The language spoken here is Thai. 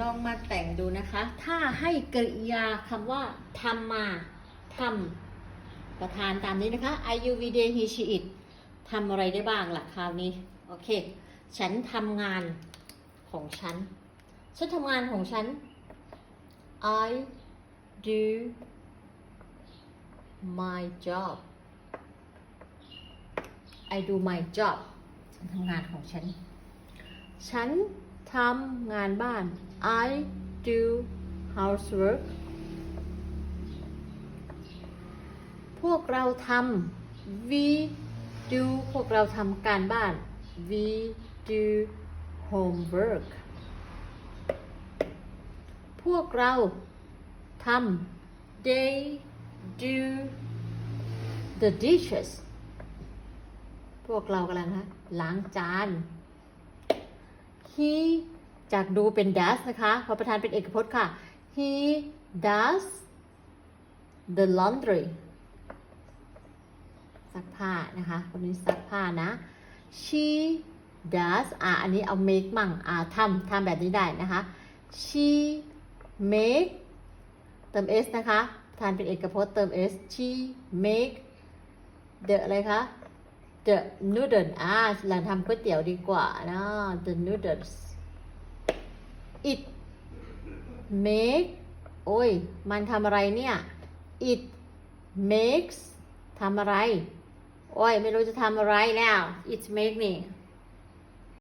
ลองมาแต่งดูนะคะ ถ้าให้กริยาคำว่าทำมาทำประธานตามนี้นะคะ I U V D He She It ทำอะไรได้บ้างล่ะคราวนี้ โอเค ฉันทำงานของฉัน ฉันทำงานของฉัน I do my job I do my job ฉันทำงานของฉัน ฉัน ทำงานบ้าน I do housework พวกเราทำ we do พวกเราทำการบ้าน we do homework พวกเราทำ they do the dishes พวกเรากำลังฮะล้างจาน he จากดูเป็น does นะคะ พอประธานเป็นเอกพจน์ค่ะ he does the laundry ซักผ้านะคะคนนี้ซักผ้านะ she does อะอันนี้เอา make มั่งอะทำทำแบบนี้ได้นะคะ she make เติม s นะคะประธานเป็นเอกพจน์เติม s she make the อะไรคะ the noodle อ่าหลังทำก๋วยเตี๋ยวดีกว่านะ the noodles it make โอ้ย มันทำอะไรเนี่ย it makes ทำอะไร โอ้ย ไม่รู้จะทำอะไรแล้ว it make นี่